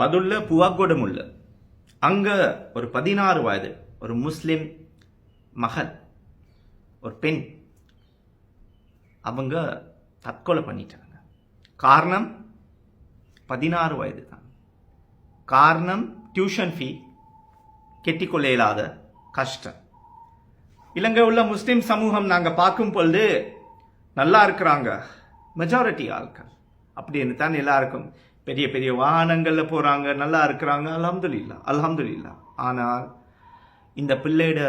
பதுல்ல புவாக்கோடமுல்ல. அங்க ஒரு பதினாறு வயது ஒரு முஸ்லிம் மகள் ஒரு பெண் அவங்க தற்கொலை பண்ணிட்டாங்க. காரணம் பதினாறு வயது தான் காரணம் டியூஷன் ஃபீ கெட்டிக்கொள்ள இயலாத கஷ்டம். இலங்கை உள்ள முஸ்லீம் சமூகம் நாங்கள் பார்க்கும் பொழுது நல்லா இருக்கிறாங்க. மெஜாரிட்டி ஆட்கள் அப்படின்னு தான் எல்லாருக்கும் பெரிய பெரிய வாகனங்களில் போகிறாங்க நல்லா இருக்கிறாங்க அல்ஹம்துலில்லா இல்லா ஆனால் இந்த பிள்ளையோட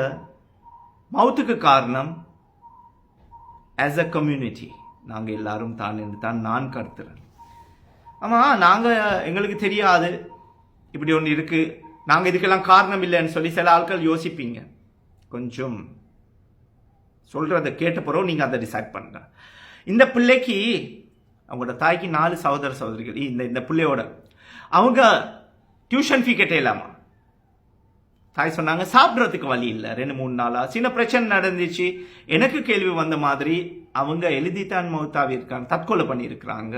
மவுத்துக்கு காரணம் ஆஸ் அ கம்யூனிட்டி நாங்கள் எல்லாரும் தான் என்று தான் நான் கருத்துறேன் ஆமாம் நாங்கள் எங்களுக்கு தெரியாது இப்படி ஒன்று இருக்குது நாங்கள் இதுக்கெல்லாம் காரணம் இல்லைன்னு சொல்லி சில ஆட்கள் யோசிப்பீங்க. கொஞ்சம் சொல்கிறத கேட்ட பிறகு நீங்கள் அதை டிசைட் பண்ணுங்க. இந்த பிள்ளைக்கு அவங்களோட தாய்க்கு நாலு சகோதர சகோதரிகள். இந்த இந்த பிள்ளையோட. அவங்க டியூஷன் ஃபீ கட்டையிலாமா தாய் சொன்னாங்க சாப்பிட்றதுக்கு வழி இல்லை. ரெண்டு மூணு நாளாக சின்ன பிரச்சனை நடந்துச்சு. எனக்கு கேள்வி வந்த மாதிரி அவங்க எழுதித்தான் மௌத்தாவி இருக்காங்க தற்கொலை பண்ணியிருக்கிறாங்க.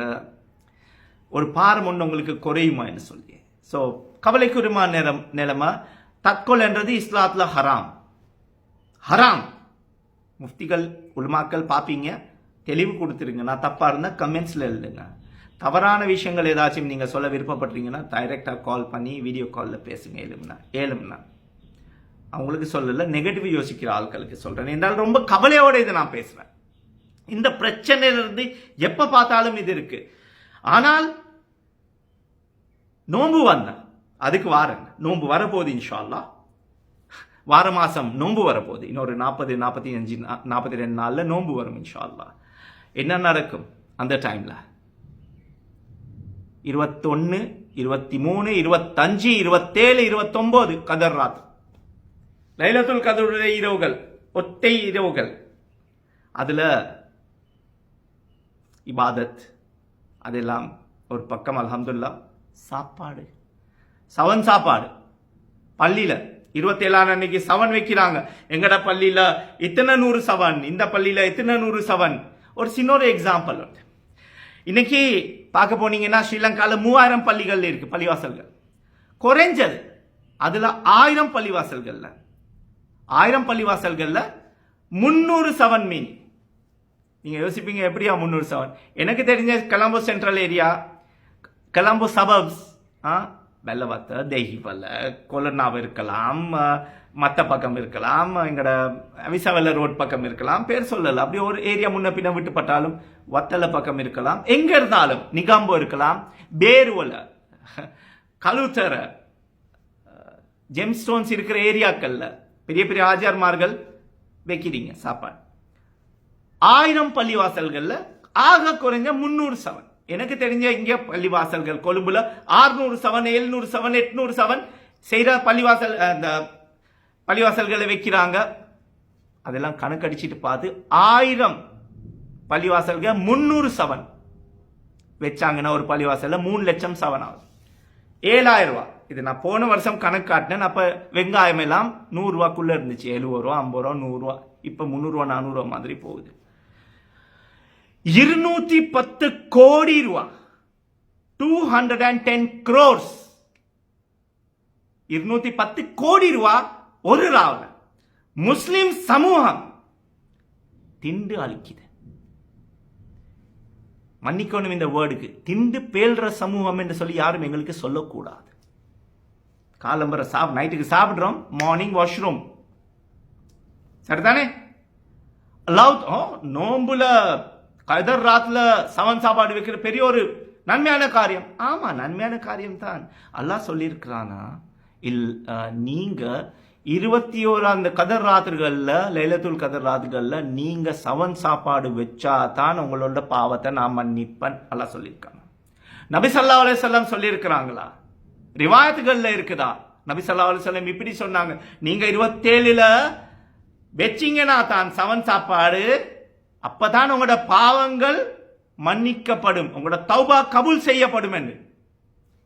ஒரு பாரம் ஒன்று உங்களுக்கு குறையுமான்னு சொல்லி. ஸோ கவலைக்குரிமா நிலம் நிலைமை தற்கொலைன்றது இஸ்லாத்தில் ஹராம். ஹராம். முஃப்திகள் உலமாக்கள் பார்ப்பீங்க. தெளிவு கொடுத்துருங்க. நான் தப்பாக இருந்தால் கமெண்ட்ஸில் எழுதுங்க. தவறான விஷயங்கள் ஏதாச்சும் நீங்கள் சொல்ல விருப்பப்படுறீங்கன்னா டைரெக்டாக கால் பண்ணி வீடியோ காலில் பேசுங்க ஏழும்னா ஏழும்னா அவங்களுக்கு சொல்லல நெகட்டிவ் யோசிக்கிற ஆட்களுக்கு சொல்கிறேன் என்றால் ரொம்ப கவலையோட இதை நான் பேசுகிறேன் இந்த பிரச்சனையிலிருந்து எப்போ பார்த்தாலும் இது இருக்குது ஆனால் நோன்பு வந்தேன். அதுக்கு வாரேன் நோன்பு வரப்போகுது இன்ஷால்லா வார மாதம் நோன்பு வரப்போகுது. இன்னொரு நாற்பது நாற்பத்தி அஞ்சு நாற்பத்தி ரெண்டு நாளில் நோன்பு வரும் இன்ஷால்லா என்ன நடக்கும் அந்த டைமில் இருபத்தொன்னு இருபத்தி மூணு இருபத்தஞ்சு இருபத்தேழு இருபத்தொம்போது கதர் ராத் லைலத்துல் கதருடைய இரவுகள் ஒத்தை இரவுகள். அதில் இபாதத் அதெல்லாம் ஒரு பக்கம் அலமதுல்லா சாப்பாடு. சவன் சாப்பாடு. பள்ளியில் இருபத்தேழாம் அன்னைக்கு சவன் வைக்கிறாங்க. எங்கட பள்ளியில்? இத்தனை நூறு சவன். இந்த பள்ளியில் இத்தனை நூறு சவன். ஒரு சின்ன ஒரு எக்ஸாம்பிள் வந்து இன்னைக்கு பார்க்க போனீங்கன்னா ஸ்ரீலங்காவில் மூவாயிரம் பள்ளிகள் இருக்கு பள்ளிவாசல்கள். குறைஞ்சது அதில் ஆயிரம் பள்ளிவாசல்களில். ஆயிரம் பள்ளிவாசல்களில் முன்னூறு சவன் மீன் நீங்கள் யோசிப்பீங்க எப்படியா முந்நூறு சவன் எனக்கு தெரிஞ்ச Colombo central area Colombo suburbs ஆ வெள்ளவத்த தெஹிவல்ல கொலர்னாவ் இருக்கலாம் மற்ற பக்கம் இருக்கலாம் எங்களோட விசவல்ல ரோட் பக்கம் இருக்கலாம் பேர் சொல்லலை. அப்படி ஒரு ஏரியா முன்ன பின்ன விட்டுப்பட்டாலும் வத்தல பக்கம் இருக்கலாம். எங்க இருந்தாலும் நிகாம்போ இருக்கலாம் பேருவல கழுத்தர ஜெம்ஸ்டோன்ஸ் இருக்கிற ஏரியாக்கள்ல பெரிய பெரிய ஆஜார்மார்கள் வைக்கிறீங்க சாப்பாடு. ஆயிரம் பள்ளிவாசல்கள்ல ஆக குறைஞ்ச முன்னூறு சவன். எனக்கு தெரிஞ்ச இங்கே பள்ளிவாசல்கள். கொழும்புல ஆறுநூறு சவன் எழுநூறு சவன் எட்நூறு சவன் செய்கிற பள்ளிவாசல் அந்த பள்ளிவாசல்களை வைக்கிறாங்க. அதெல்லாம் கணக்கடிச்சிட்டு பார்த்து ஆயிரம் பள்ளிவாசல்கள் முந்நூறு சவன் வச்சாங்கன்னா ஒரு பள்ளிவாசலில் மூணு லட்சம் சவன் ஆகுது. ஏழாயிரம் ரூபா இது நான் போன வருஷம் கணக்கு காட்டினேன். அப்போ வெங்காயம் எல்லாம் நூறுரூவாக்குள்ளே இருந்துச்சு. எழுபது ரூபா ஐம்பது ரூபா நூறுரூவா இப்போ முந்நூறுரூவா நானூறுரூவா மாதிரி போகுது. இருநூத்தி பத்து கோடி ரூபா. Two hundred and ten crores இருநூத்தி பத்து கோடி ரூபா ஒரு ராவல முஸ்லிம் சமூகம் திண்டு அழிக்குது. மன்னிக்கணும் இந்த வேர்டுக்கு. திண்டு பேல்ற சமூகம் என்று சொல்லி யாரும் எங்களுக்கு சொல்லக்கூடாது. காலம்பர சாப் நைட்டுக்கு சாப்பிடுறோம் மார்னிங் வாஷ்ரூம் சரிதானே? அல்லாஹ் நோம்புல கதர் ராத்துல சவன் சாப்பாடு வைக்கிற பெரிய ஒரு நன்மையான காரியம். ஆமா நன்மையான காரியம் தான் அல்லாஹ் சொல்லியிருக்கிறானா இல் நீங்கள் நீங்க இருபத்தி ஓரு அந்த கதர் ராத்திரிகளில் லைலத்துல் கதர் ராத்திரிகளில் நீங்க சவன் சாப்பாடு வச்சா தான் உங்களோட பாவத்தை நான் மன்னிப்பேன். அல்லாஹ் சொல்லியிருக்காங்க நபி சல்லா அலைஹி சொல்லியிருக்கிறாங்களா? ரிவாயத்துகளில் இருக்குதா? நபி சல்லா அலைஹி இப்படி சொன்னாங்க நீங்க இருபத்தேழுல வச்சீங்கன்னா தான் சவன் சாப்பாடு அப்பதான் உங்களோட பாவங்கள் மன்னிக்கப்படும். உங்களோட தௌபா கபுல் செய்யப்படும் என்று.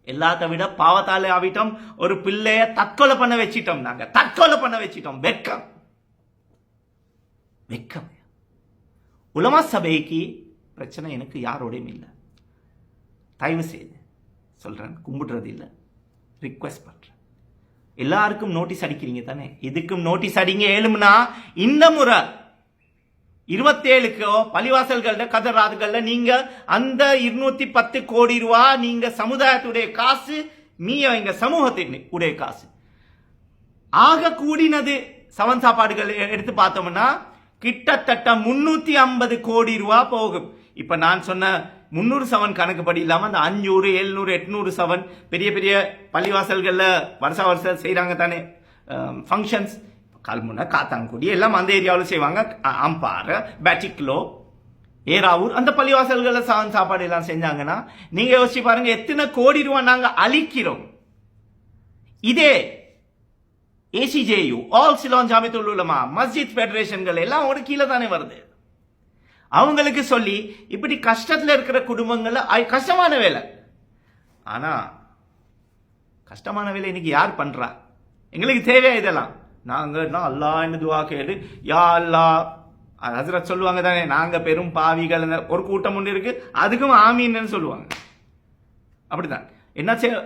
எல்லாத்த விட பாவத்தாலே ஆவிட்டோம். ஒரு பிள்ளைய தற்கொலை பண்ண வச்சிட்டோம் நாங்க. தற்கொலை பண்ண வச்சிட்டோம். வெக்கம் வெக்கம் உலமா சபைக்கு பிரச்சனை எனக்கு யாரோடையும் இல்லை. தயவு செய்து சொல்றேன். கும்பிடுறது இல்லை. ரிக்வெஸ்ட் பண்றேன். எல்லாருக்கும் நோட்டீஸ் அடிக்கிறீங்க தானே? இதுக்கும் நோட்டீஸ் அடிங்க? ஏழும்னா இந்த முறை இருபத்தேழுக்கோ பள்ளிவாசல்களில் கதராதுகள்ல நீங்க அந்த இருநூத்தி பத்து கோடி ரூபா நீங்க சமுதாயத்துடைய காசு மீய சமூகத்தின் உடைய காசு. ஆக கூடினது சவன் சாப்பாடுகள் எடுத்து பார்த்தோம்னா கிட்டத்தட்ட முன்னூத்தி ஐம்பது கோடி ரூபா போகும். இப்ப நான் சொன்ன முந்நூறு சவன் கணக்குப்படி இல்லாம அந்த அஞ்சூறு எழுநூறு எட்நூறு சவன் பெரிய பெரிய பள்ளிவாசல்கள்ல வருஷ வருஷம் செய்கிறாங்க தானே ஃபங்க்ஷன்ஸ் கல்முனை காத்தாங்குடி எல்லாம் அந்த ஏரியாவில் செய்வாங்க. அ- அம்பாறை பேட்டிக்லோ ஏராவூர் அந்த பள்ளிவாசல்களில் சாவன் சாப்பாடு எல்லாம் செஞ்சாங்கன்னா நீங்கள் யோசிச்சு பாருங்க எத்தனை கோடி ரூபா நாங்கள் அழிக்கிறோம். இதே ACJU all Ceylon Jamiyyathul Ulama மஸ்ஜித் ஃபெடரேஷன்கள் எல்லாம் ஒரு கீழே தானே வருது. அவங்களுக்கு சொல்லி இப்படி கஷ்டத்தில் இருக்கிற குடும்பங்கள்ல கஷ்டமான வேலை. ஆனால் கஷ்டமான வேலை இன்னைக்கு யார் பண்ணுறா எங்களுக்கு தேவையா இதெல்லாம்? நாங்கள் நான் அல்லாஹ் என்ன துவா கேளு யா அல்லாஹ் ஹசரத் சொல்லுவாங்க தானே நாங்கள் பெரும் பாவிகள் ஒரு கூட்டம் ஒன்று இருக்கு அதுக்கும் ஆமீன்னு சொல்லுவாங்க. அப்படிதான் என்ன செய்ய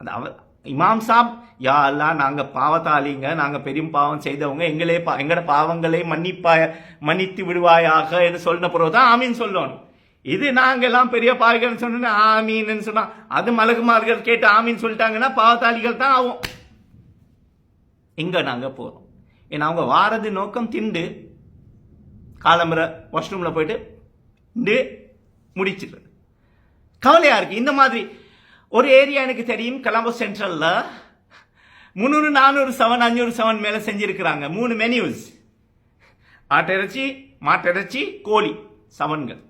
அந்த அவ இமாம் சாப் யா அல்லாஹ் நாங்கள் பாவத்தாளிங்க நாங்கள் பெரும் பாவம் செய்தவங்க எங்களே பா எங்களோட பாவங்களே மன்னிப்பாய மன்னித்து விடுவாயாக என்று சொன்ன பிறகு தான் ஆமீன் சொல்லணும். இது நாங்க எல்லாம் பெரிய பாவிகள் சொன்னா ஆமீன்னு சொன்னால் அது மலகுமார்கள் கேட்டு ஆமீன் சொல்லிட்டாங்கன்னா பாவத்தாளிகள் தான் ஆகும். எங்கே நாங்கள் போகிறோம் ஏன்னா அவங்க வாரது நோக்கம் திண்டு காலம்புற வாஷ்ரூமில் போயிட்டு திண்டு முடிச்சிடுறது. கவலையாக இருக்குது இந்த மாதிரி ஒரு ஏரியா எனக்கு தெரியும் கலம்போ சென்ட்ரலில் முந்நூறு நானூறு செவன் அஞ்சூறு செவன் மேலே செஞ்சுருக்கிறாங்க. மூணு மெனியூஸ் ஆட்டிறைச்சி மாட்டிறைச்சி கோழி செவன்கள்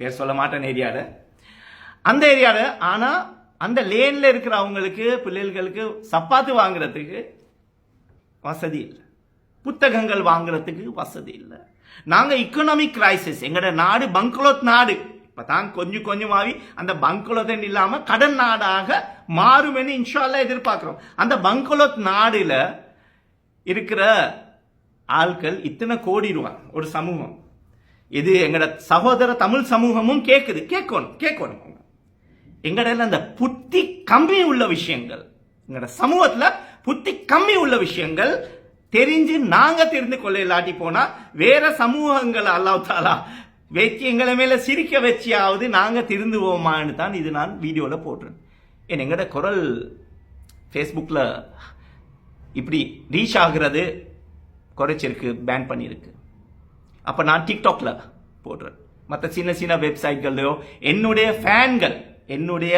பேர் சொல்ல மாட்டேன் ஏரியாவில் அந்த ஏரியாவில் ஆனால் அந்த லேனில் இருக்கிற அவங்களுக்கு பிள்ளைகளுக்கு சப்பாத்து வாங்குறதுக்கு வசதி இல்லை. புத்தகங்கள் வாங்குறதுக்கு வசதி இல்லை. நாங்கள் இக்கனாமிக் கிரைசிஸ் எங்களோட நாடு பங்களோத் நாடு. இப்பதான் கொஞ்சம் கொஞ்சமாகி அந்த பங்களோதன் இல்லாமல் கடன் நாடாக மாறும்னு இன்ஷால்லாம் எதிர்பார்க்குறோம். அந்த பங்களோத் நாடில் இருக்கிற ஆட்கள் இத்தனை கோடி ஒரு சமூகம். இது எங்களோட சகோதர தமிழ் சமூகமும் கேட்குது கேட்கணும் கேட்கணும் அவங்க. அந்த புத்தி கம்மி உள்ள விஷயங்கள். எங்களோட சமூகத்தில் புத்தி கம்மி உள்ள விஷயங்கள் தெரிஞ்சு நாங்க தெரிந்து கொள்ள இல்லாட்டி போனா வேற சமூகங்களை அல்லாத்தாலா வச்சு எங்களை மேல சிரிக்க வச்சியாவது நாங்க திருந்துவோமான்னு தான் இது நான் வீடியோல போடுறேன் ஏன் எங்கட குரல் ஃபேஸ்புக்கில் இப்படி ரீச் ஆகுறது குறைச்சிருக்கு பேன் பண்ணியிருக்கு அப்போ நான் டிக்டாக்ல போடுறேன் மற்ற சின்ன சின்ன வெப்சைட்கள்லையோ என்னுடைய ஃபேன்கள் என்னுடைய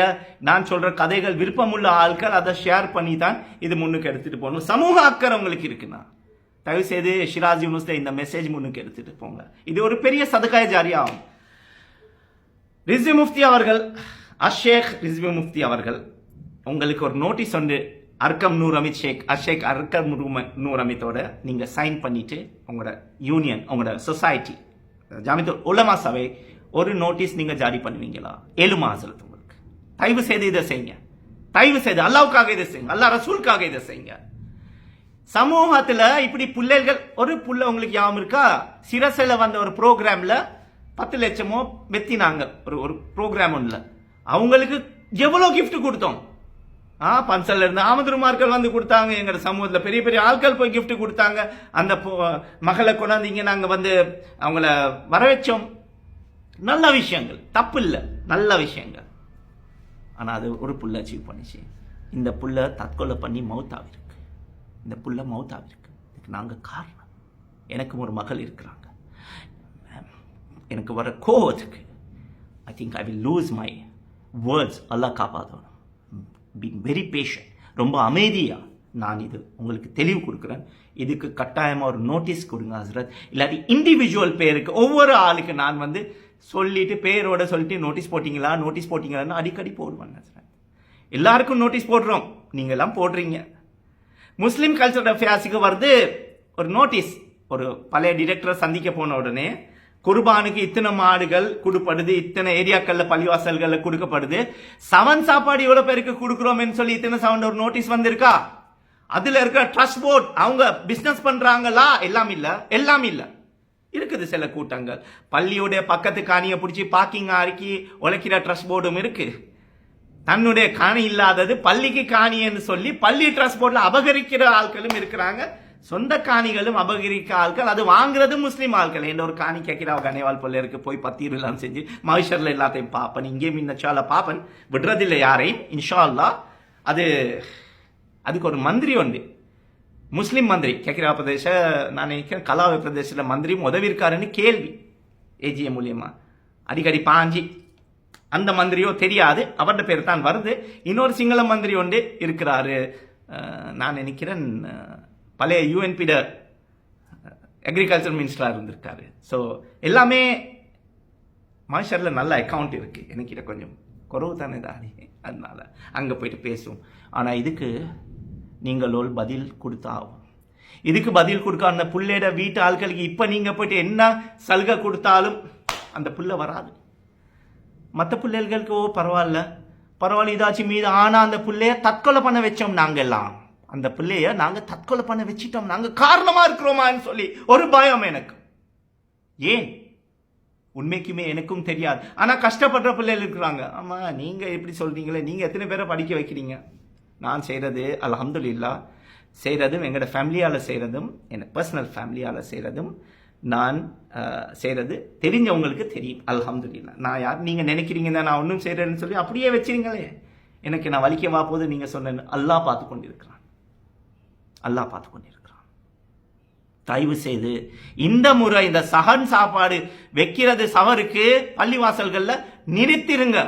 நான் சொல்ற கதைகள் விருப்பமுள்ள ஆட்கள் அதை ஷேர் பண்ணி தான் இது முன்னுக்கு எடுத்துட்டு போகணும். சமூக அக்கறை உங்களுக்கு இருக்குண்ணா தயவு செய்து ஷிராஜ் யூனுஸ்ல இந்த மெசேஜ் முன்னுக்கு எடுத்துட்டு போங்க. இது ஒரு பெரிய சதுகாய ஜாரி ஆகும். ரிஸ்வி முஃப்தி அவர்கள் அஷேக் ரிஸ்வி முஃப்தி அவர்கள் உங்களுக்கு ஒரு நோட்டீஸ் ஒன்று அர்க்கம் நூர் அமித் ஷேக் அஷேக் அர்க்கம் நூர் அமித்தோட நீங்க சைன் பண்ணிட்டு உங்களோட யூனியன் உங்களோட சொசைட்டி ஜாமித்து உலமா சபை ஒரு நோட்டீஸ் நீங்க ஜாரி பண்ணுவீங்களா? ஏழு ஹசரத் தயவு செய்து இதை செய்யுங்க. தயவு செய்து அல்லாவுக்காக இதை செய்யுங்க. அல்லா ரசூலுக்காக இதை செய்யுங்க. சமூகத்தில் இப்படி பிள்ளைகள் ஒரு புள்ள உங்களுக்கு ஞாபகம் இருக்கா? சிரசையில் வந்த ஒரு ப்ரோக்ராமில் பத்து லட்சமோ வெத்தினாங்க ஒரு ஒரு ப்ரோக்ராம் ஒன்றில் அவங்களுக்கு எவ்வளோ கிஃப்ட் கொடுத்தோம்? ஆ பன்சல்ல இருந்து ஆமதுருமார்கள் வந்து கொடுத்தாங்க. எங்களோட சமூகத்தில் பெரிய பெரிய ஆட்கள் போய் கிஃப்ட் கொடுத்தாங்க. அந்த மகளை கொண்டாந்து இங்கே நாங்கள் வந்து அவங்கள வரவேச்சோம். நல்ல விஷயங்கள். தப்பு இல்லை. நல்ல விஷயங்கள். ஆனால் அது ஒரு புள்ள அச்சீவ் பண்ணிச்சு. இந்த புள்ளை தற்கொலை பண்ணி மவுத்தாவிருக்கு. இந்த புள்ள மவுத்தாவிருக்கு. இதுக்கு நாங்கள் காரணம். எனக்கும் ஒரு மகள் இருக்கிறாங்க. எனக்கு வர கோவத்துக்கு I think I will lose my words எல்லாம் காப்பாற்றணும் பீங் வெரி பேஷண்ட் ரொம்ப அமைதியாக நான் இது உங்களுக்கு தெளிவு கொடுக்குறேன். இதுக்கு கட்டாயமாக ஒரு நோட்டீஸ் கொடுங்க ஹசரத் இல்லாட்டி இண்டிவிஜுவல் பேருக்கு ஒவ்வொரு ஆளுக்கு நான் வந்து சொல்லிட்டு பேரோட சொல்லிட்டு நோட்டீஸ் போட்டிங்களா நோட்டீஸ் போட்டிங்களான்னு அடிக்கடி போடுவாங்க ஹசரத் எல்லாருக்கும் நோட்டீஸ் போடுறோம். நீங்கள்லாம் போடுறீங்க. முஸ்லீம் கல்ச்சர் அஃபேர்ஸுக்கு வருது. ஒரு நோட்டீஸ் ஒரு பழைய டிரெக்டரை சந்திக்க போன உடனே குர்பானுக்கு இத்தனை மாடுகள் கொடுப்படுது இத்தனை ஏரியாக்களில் பள்ளிவாசல்களில் கொடுக்கப்படுது. சவன் சாப்பாடு இவ்வளோ பேருக்கு கொடுக்குறோம்னு சொல்லி இத்தனை சவன் ஒரு நோட்டீஸ் வந்திருக்கா? அதில் இருக்க ட்ரஸ்ட் போர்ட் அவங்க பிஸ்னஸ் பண்ணுறாங்களா எல்லாம் இல்லை. எல்லாம் இல்லை. இருக்குது சில கூட்டங்கள். பள்ளியுடைய பக்கத்து காணியை பிடிச்சி பார்க்கிங் ஆக்கி உழைக்கிற ட்ரஸ்ட் போர்டும் இருக்கு. தன்னுடைய காணி இல்லாதது பள்ளிக்கு காணின்னு சொல்லி பள்ளி டிரான்ஸ்போர்ட்ல அபகரிக்கிற ஆட்களும் இருக்கிறாங்க. சொந்த காணிகளும் அபகரிக்க ஆட்கள் அது வாங்குறது முஸ்லீம் ஆட்கள். என்ன ஒரு காணி கேட்கிறா கனேவால் பிள்ளைருக்கு போய் பத்திரலாம் செஞ்சு மகிஷர்ல எல்லாத்தையும் பார்ப்பேன். இங்கேயும் இன்னச்சால பார்ப்பேன். விடுறதில்லை யாரையும். இன்ஷா அல்லா அது அதுக்கு ஒரு மந்திரி ஒன்று முஸ்லீம் மந்திரி கேக்கிரா பிரதேச நான் நினைக்கிறேன் கலாவை பிரதேசத்தில் மந்திரியும் உதவியிருக்காருன்னு கேள்வி. ஏஜிஎம் மூலியமா. அடிக்கடி பாஞ்சி. அந்த மந்திரியோ தெரியாது. அவருடைய பேர் தான் வருது. இன்னொரு சிங்கள மந்திரி ஒன்று இருக்கிறாரு. நான் நினைக்கிறேன் பழைய யூஎன்பிட அக்ரிகல்ச்சர் மினிஸ்டராக இருந்திருக்காரு. ஸோ எல்லாமே மாஷரில் நல்ல அக்கௌண்ட் இருக்குது எனக்கிட்ட கொஞ்சம் குறவு தானே. தானே அதனால அங்கே போயிட்டு பேசுவோம். ஆனால் இதுக்கு நீங்களோல் பதில் கொடுத்தாகும் இதுக்கு பதில் கொடுக்க அந்த புள்ளையோட வீட்டு ஆட்களுக்கு இப்போ நீங்கள் போயிட்டு என்ன சலுகை கொடுத்தாலும் அந்த புள்ள வராது. மற்ற பிள்ளைகளுக்கு ஓ பரவாயில்ல. பரவாயில்ல இதாச்சும் மீது ஆனால் அந்த பிள்ளைய தற்கொலை பண்ண வச்சோம் நாங்கள்லாம் அந்த பிள்ளைய நாங்கள் தற்கொலை பண்ண வச்சிட்டோம். நாங்கள் காரணமாக இருக்கிறோமான்னு சொல்லி ஒரு பயம் எனக்கு. ஏன்? உண்மைக்குமே எனக்கும் தெரியாது. ஆனால் கஷ்டப்படுற பிள்ளைகள் இருக்கிறாங்க. ஆமாம் நீங்கள் எப்படி சொல்கிறீங்களே நீங்கள் எத்தனை பேரை படிக்க வைக்கிறீங்க? நான் செய்கிறது அல்ஹம்துலில்லா செய்கிறதும் எங்களோட ஃபேமிலியால் செய்கிறதும் என் பர்சனல் ஃபேமிலியால் செய்கிறதும் நான் செய்கிறது தெரிஞ்சவங்களுக்கு தெரியும் அல்ஹம்துலில்லா நான் யார் நீங்கள் நினைக்கிறீங்க நான் ஒன்றும் செய்கிறேன்னு சொல்லி அப்படியே வச்சிருங்களே. எனக்கு நான் வலிக்கவா போது நீங்கள் சொன்ன அல்லாஹ் பார்த்து கொண்டிருக்கிறான். அல்லாஹ் பார்த்து கொண்டிருக்கிறான். தயவு செய்து இந்த முறை இந்த சகன் சாப்பாடு வைக்கிறது சவருக்கு பள்ளிவாசல்களில் நிறுத்திருங்க.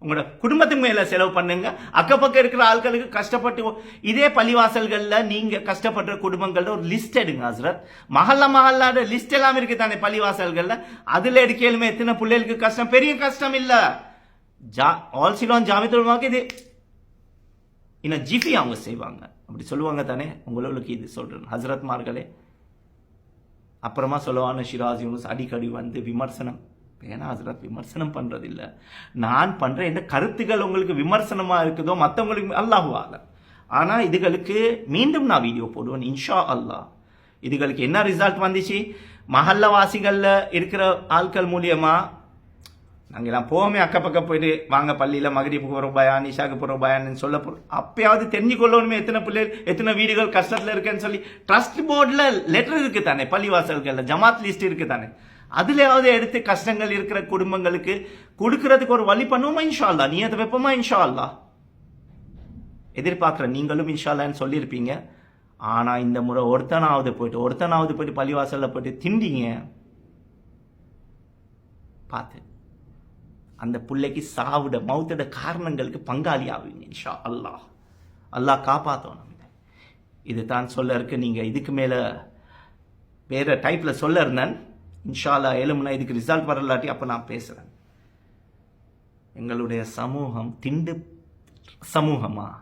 உங்களோட குடும்பத்துக்கு மேல செலவு பண்ணுங்க. அக்கப்பக்கம் இருக்கிற ஆட்களுக்கு கஷ்டப்பட்டு இதே பள்ளிவாசல்கள்ல நீங்க கஷ்டப்படுற குடும்பங்கள்ல ஒரு லிஸ்ட் எடுங்க ஹசரத். மஹல்ல மஹல்லாட லிஸ்ட் எல்லாம் இருக்கு தானே பள்ளிவாசல்கள்ல? அதுல எடுக்கலுமே எத்தனை பிள்ளைகளுக்கு கஷ்டம்? பெரிய கஷ்டம் இல்ல. ஜா ஆல்சிலான் ஜாமித்துலமாக்கு இது இன்னும் ஜிஃபி அவங்க செய்வாங்க. அப்படி சொல்லுவாங்க தானே? உங்களுக்கு இது சொல்றேன். ஹசரத்மார்களே அப்புறமா சொல்லுவான ஷிராஜ் யூனுஸ் அடிக்கடி வந்து விமர்சனம். ஏன்னா ஹசரத் விமர்சனம் பண்ணுறதில்ல நான் பண்ணுற இந்த கருத்துக்கள் உங்களுக்கு விமர்சனமாக இருக்குதோ மற்றவங்களுக்கு அல்லாஹு ஆனால் இதுகளுக்கு மீண்டும் நான் வீடியோ போடுவேன் இன்ஷா அல்லாஹ் இதுகளுக்கு என்ன ரிசல்ட் வந்துச்சு? மஹல்லவாசிகளில் இருக்கிற ஆட்கள் மூலியமாக நாங்கள் எல்லாம் போவோமே அக்கப்பக்கம் போயிட்டு வாங்க பள்ளியில் மகரிப்பு போகிறோம் பயா நிஷாக்கு போகிறோம் பயான்னு சொல்ல போகிறோம் அப்பயாவது தெரிஞ்சுக்கொள்ளணுமே எத்தனை பிள்ளைகள் எத்தனை வீடுகள் கஷ்டத்தில் இருக்குன்னு சொல்லி ட்ரஸ்ட் போர்டில் லெட்டர் இருக்குது தானே பள்ளிவாசல்களில் ஜமாத் லிஸ்ட் இருக்குது தானே. அதுலயாவது எடுத்து கஷ்டங்கள் இருக்கிற குடும்பங்களுக்கு கொடுக்கறதுக்கு ஒரு வழி பண்ணுவோமா? இன்ஷா அல்லா நீ அதை வைப்போமா? இன்ஷா அல்லா எதிர்பார்க்குற நீங்களும் இன்ஷா அல்லான்னு சொல்லியிருப்பீங்க. ஆனா இந்த முறை ஒருத்தனாவது போயிட்டு ஒருத்தனாவது போயிட்டு பள்ளிவாசலில் போயிட்டு திண்டிங்க. பார்த்து. அந்த பிள்ளைக்கு சாவிட மௌத்தோட காரணங்களுக்கு பங்காளி ஆவீங்க இன்ஷா அல்லாஹ் அல்லாஹ் காப்பாற்றணும் இது தான் சொல்ல இருக்கு. நீங்க இதுக்கு மேல வேற டைப்ல சொல்ல இருந்தேன். இன்ஷாலா அல்லாஹ் இதுக்கு ரிசல்ட் வரலாட்டி அப்போ நான் பேசுகிறேன் எங்களுடைய சமூகம் திண்டு சமூகமா?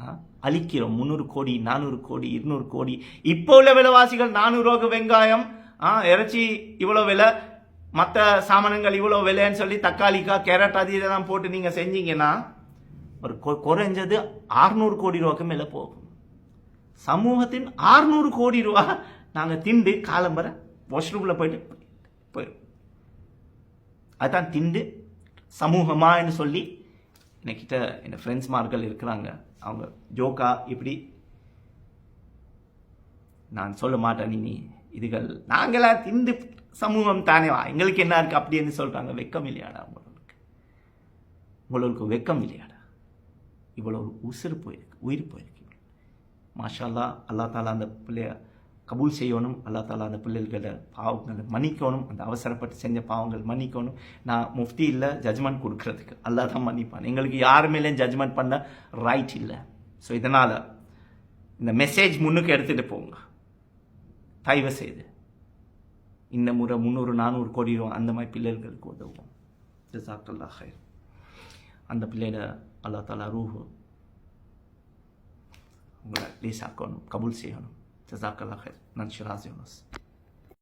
ஆ? அழிக்கிறோம். முந்நூறு கோடி நானூறு கோடி இருநூறு கோடி. இப்போ உள்ள விலைவாசிகள் நானூறு வெங்காயம் ஆ, இறைச்சி இவ்வளோ விலை. மற்ற சாமானங்கள் இவ்வளோ விலைன்னு சொல்லி தக்காளிக்கா கேரட் அது இதெல்லாம் போட்டு நீங்கள் செஞ்சீங்கன்னா ஒரு கொ- குறைஞ்சது ஆறுநூறு கோடி ரூபாய்க்கு மேலே போகும். சமூகத்தின் ஆறுநூறு கோடி ரூபா நாங்கள் திண்டு காலம்பரை வாஷ்ரூமில் போயிட்டு போயிடும் அதுதான் திண்டு சமூகமான்னு சொல்லி என்கிட்ட என் ஃப்ரெண்ட்ஸ்மார்கள் இருக்கிறாங்க. அவங்க ஜோக்கா இப்படி நான் சொல்ல மாட்டேன் நீ இதுகள் நாங்களா திண்டு சமூகம் தானே வா எங்களுக்கு என்ன இருக்கு அப்படின்னு சொல்கிறாங்க வெக்கம் இல்லையாடா உங்களுக்கு? உங்களுக்கு வெக்கம் இல்லையாடா? இவ்வளோ உசுறு போயிருக்கு உயிர் போயிருக்கு. மாஷா அல்லா அல்லா தாலா அந்த பிள்ளைய கபூல் செய்யணும் அல்லா தாலா அந்த பிள்ளைகளோட பாவங்களை மன்னிக்கணும் அந்த அவசரப்பட்டு செஞ்ச பாவங்கள் மன்னிக்கணும். நான் முஃப்தி இல்லை ஜட்ஜ்மெண்ட் கொடுக்கறதுக்கு. அல்லா தான் மன்னிப்பான். எங்களுக்கு யார் மேலேயும் ஜட்ஜ்மெண்ட் பண்ண ரைட் இல்லை. ஸோ இதனால் இந்த மெசேஜ் முன்னுக்கு எடுத்துகிட்டு போங்க. தயவு செய்து. இந்த முறை முந்நூறு நானூறு கோடி ரூபா அந்த மாதிரி பிள்ளைகளுக்கு உதவும் ஜசாக்கல்லா ஹைர் அந்த பிள்ளையில அல்லா தாலா ரூஹு உங்களை லேசாக்கணும் கபூல் செய்யணும். ஜசாக்கல்லா ஹைர் நான் ஷிராஸ் யூனஸ்